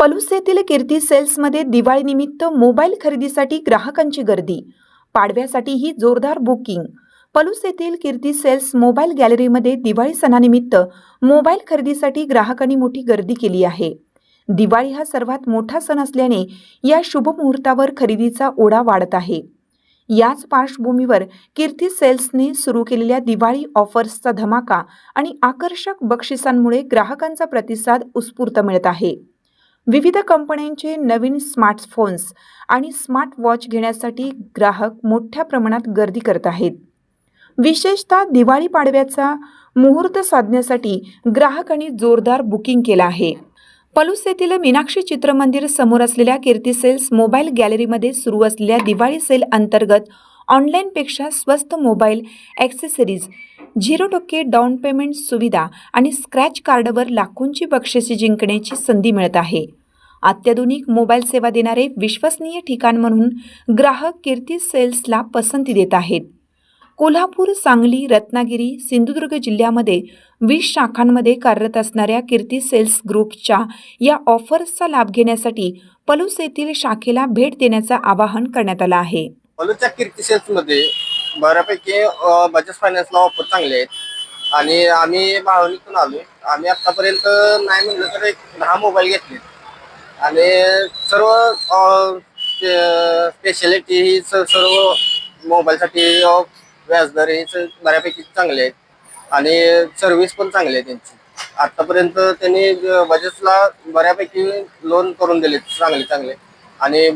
पलूस येथील कीर्ती सेल्समध्ये दिवाळीनिमित्त मोबाईल खरेदीसाठी ग्राहकांची गर्दी. पाडव्यासाठी ही जोरदार बुकिंग. पलूस येथील कीर्ती सेल्स मोबाईल गॅलरीमध्ये दिवाळी सणानिमित्त मोबाईल खरेदीसाठी ग्राहकांनी मोठी गर्दी केली आहे. दिवाळी हा सर्वात मोठा सण असल्याने या शुभमुहूर्तावर खरेदीचा ओढा वाढत आहे. याच पार्श्वभूमीवर कीर्ती सेल्सने सुरू केलेल्या दिवाळी ऑफर्सचा धमाका आणि आकर्षक बक्षिसांमुळे ग्राहकांचा प्रतिसाद उत्स्फूर्त मिळत आहे. विविध कंपन्यांचे नवीन स्मार्टफोन्स आणि स्मार्ट वॉच घेण्यासाठी ग्राहक मोठ्या प्रमाणात गर्दी करत आहेत. विशेषतः दिवाळी पाडव्याचा मुहूर्त साधण्यासाठी ग्राहकांनी जोरदार बुकिंग केलं आहे. पलूस येथील मीनाक्षी चित्रमंदिर समोर असलेल्या कीर्ती सेल्स मोबाईल गॅलरीमध्ये सुरू असलेल्या दिवाळी सेल अंतर्गत ऑनलाईनपेक्षा स्वस्त मोबाईल ॲक्सेसरीज झिरो टक्के डाऊन पेमेंट सुविधा आणि स्क्रॅच कार्डवर लाखोंची बक्षिसे जिंकण्याची संधी मिळत आहे. अत्याधुनिक मोबाईल सेवा देणारे विश्वसनीय ठिकाण म्हणून ग्राहक कीर्ती सेल्सला पसंती देत आहेत. कोल्हापूर सांगली रत्नागिरी सिंधुदुर्ग जिल्ह्यामध्ये वीस शाखांमध्ये कार्यरत असणाऱ्या कीर्ती सेल्स ग्रुपच्या या ऑफर्सचा लाभ घेण्यासाठी पलूस येथील शाखेला भेट देण्याचं आवाहन करण्यात आलं आहे. पलूसच्या कीर्ती सेल्समध्ये बऱ्यापैकी बजाज फायनान्सला ऑफर चांगले आहेत. आणि आम्ही बाळवणीतून आलो आम्ही आतापर्यंत नाही म्हणलं तर एक दहा मोबाईल घेतले आणि सर्व स्पेशालिटी ही सर्व मोबाईलसाठी व्याजदर हे बऱ्यापैकी चांगले आहेत. आणि सर्व्हिस पण चांगली आहे त्यांची. आतापर्यंत त्यांनी अ, बजाजला बऱ्यापैकी लोन करून दिले चांगले चांगले. आणि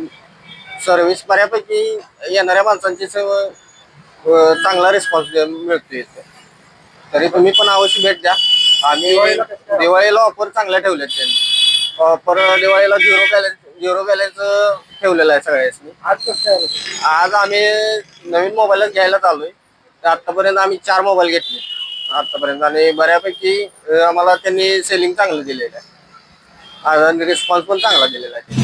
सर्व्हिस बऱ्यापैकी येणाऱ्या माणसांची चांगला रिस्पॉन्स मिळतोय. तरी तुम्ही पण अवश्य भेट द्या. आम्ही दिवाळीला ऑफर चांगल्या ठेवल्यात त्यांनी. ऑफर दिवाळीला झिरो बॅलन्स झिरो बॅलन्स ठेवलेला आहे सगळ्यांनी आज कसं आज आम्ही नवीन मोबाईलच घ्यायला चाललोय. तर आतापर्यंत आम्ही चार मोबाईल घेतले. आतापर्यंत आणि बऱ्यापैकी अ, आम्हाला त्यांनी सेलिंग चांगलं दिलेलं आहे. आणि रिस्पॉन्स पण चांगला दिलेला आहे.